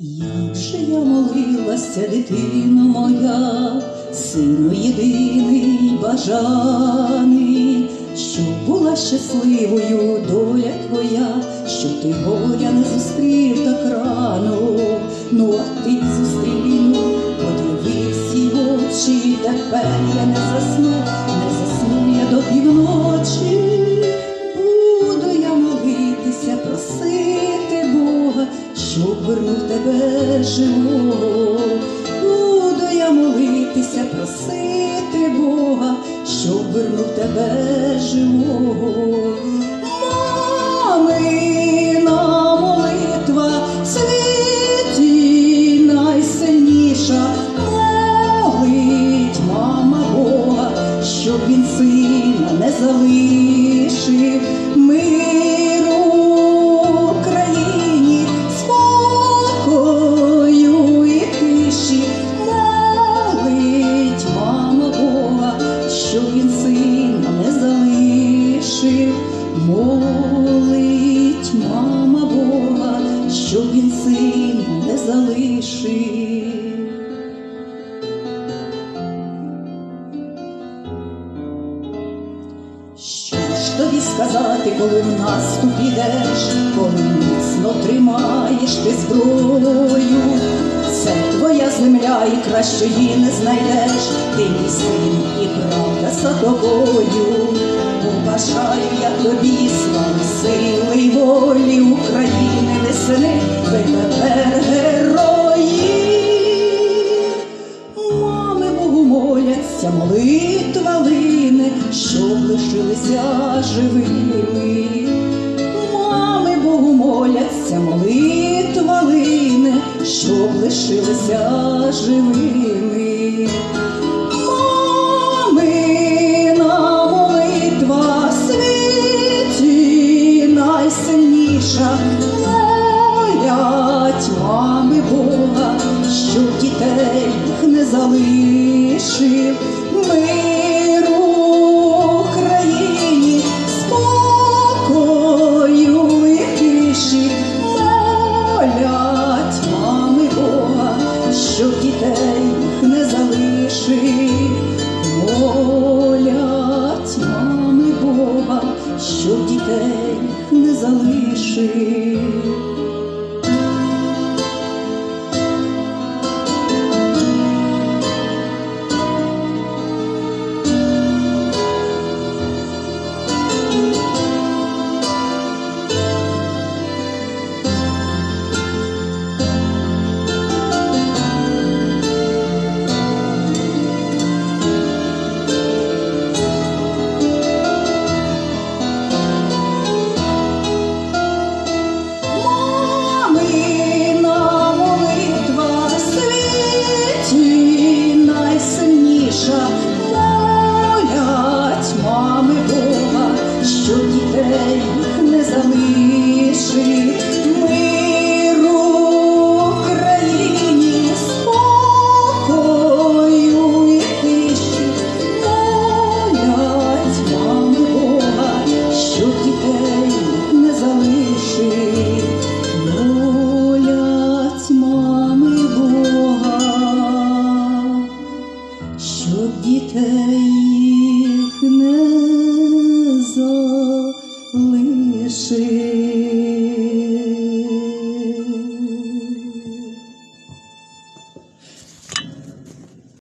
я молилася, дитино моя, сину єдиний бажаний, щоб була щасливою доля твоя, щоб ти горя не зустрів так рано, ну а ти зустрінув, подивись в очі, тепер я не засну, щоб вернув тебе живого. Буду я молитися, просити Бога, щоб вернув тебе живого. Мамина молитва в світі найсильніша. Молить мама Бога, щоб він сина не залишив миру не. Що ж тобі сказати, коли в наступ ідеш, коли міцно тримаєш ти зброю, це твоя земля і краще її не знайдеш, ти мій син і правда за тобою. Побажаю я тобі слави, сили й волі України весни, ви тепер молитва лине, щоб лишилися живими. Мами Богу моляться, молитва лине, щоб лишилися живими. Мамина молитва світі найсильніша, мами Бога, щоб дітей не залишив залишив. Залишив миру в країні, спокою і тиші, мами Бога, щоб дітей не залишив. Молять мами Бога, щоб дітей їх не залишив.